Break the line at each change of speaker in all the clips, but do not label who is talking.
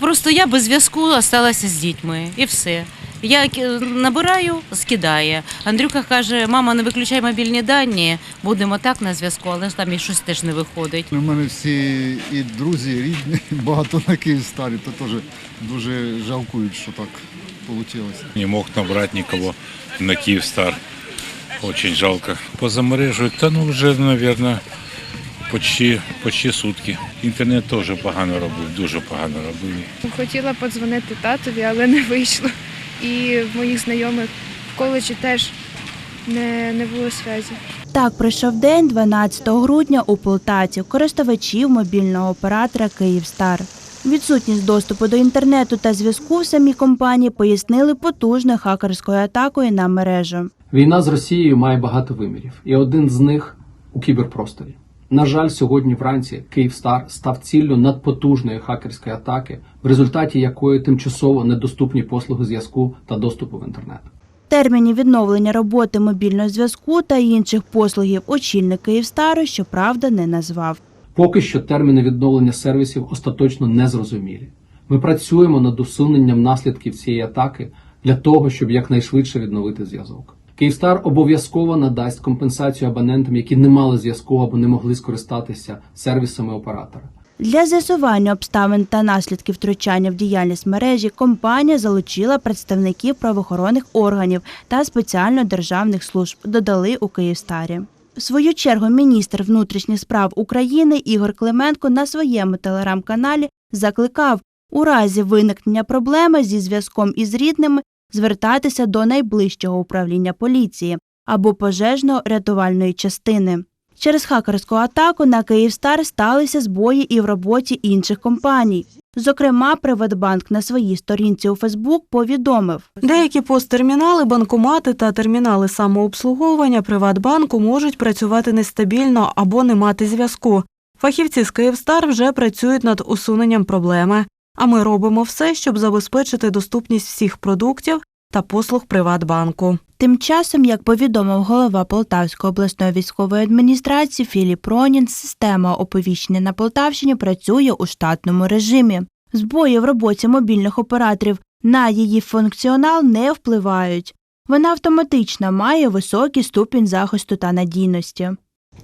Просто я без зв'язку залишилася з дітьми і все. Я набираю, скидає. Андрюха каже: мама, не виключай мобільні дані, будемо так на зв'язку, але ж там і щось теж не виходить.
У мене всі і друзі, і рідні, багато на Київстарі, то теж дуже жалкують, що так вийшло.
Не мог набрать никого на Киевстар. Очень жалко. Позамережують, та ну вже, наверное, почти, почти сутки. Інтернет теж погано робив, дуже погано робив.
Хотіла подзвонити татові, але не вийшло. І в моїх знайомих в коледжі теж не, не було зв'язку.
Так пройшов день 12 грудня у Полтаві користувачів мобільного оператора Київстар. Відсутність доступу до інтернету та зв'язку в самій компанії пояснили потужною хакерською атакою на мережу.
Війна з Росією має багато вимірів, і один з них у кіберпросторі. На жаль, сьогодні вранці Київстар став ціллю надпотужної хакерської атаки, в результаті якої тимчасово недоступні послуги зв'язку та доступу в інтернет.
Терміні відновлення роботи мобільного зв'язку та інших послугів очільник Київстару, щоправда, не назвав.
Поки що терміни відновлення сервісів остаточно не зрозумілі. Ми працюємо над усуненням наслідків цієї атаки для того, щоб якнайшвидше відновити зв'язок. Київстар обов'язково надасть компенсацію абонентам, які не мали зв'язку або не могли скористатися сервісами оператора.
Для з'ясування обставин та наслідків втручання в діяльність мережі компанія залучила представників правоохоронних органів та спеціально державних служб, додали у Київстарі. В свою чергу міністр внутрішніх справ України Ігор Клименко на своєму телеграм-каналі закликав у разі виникнення проблеми зі зв'язком із рідними звертатися до найближчого управління поліції або пожежно-рятувальної частини. Через хакерську атаку на Київстар сталися збої і в роботі інших компаній. Зокрема, Приватбанк на своїй сторінці у Фейсбук повідомив,
Деякі посттермінали, банкомати та термінали самообслуговування Приватбанку можуть працювати нестабільно або не мати зв'язку. Фахівці з Київстар вже працюють над усуненням проблеми, а ми робимо все, щоб забезпечити доступність всіх продуктів та послуг Приватбанку.
Тим часом, як повідомив голова Полтавської обласної військової адміністрації Філіп Ронін, система оповіщення на Полтавщині працює у штатному режимі. Збої в роботі мобільних операторів на її функціонал не впливають. Вона автоматично має високий ступінь захисту та надійності.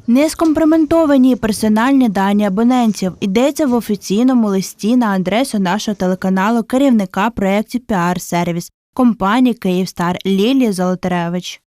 Не скомпроментовані персональні дані абонентів йдеться в офіційному листі на адресу нашого телеканалу керівника проєктів піар-сервіс компанії Київстар Лілії Золотаревич.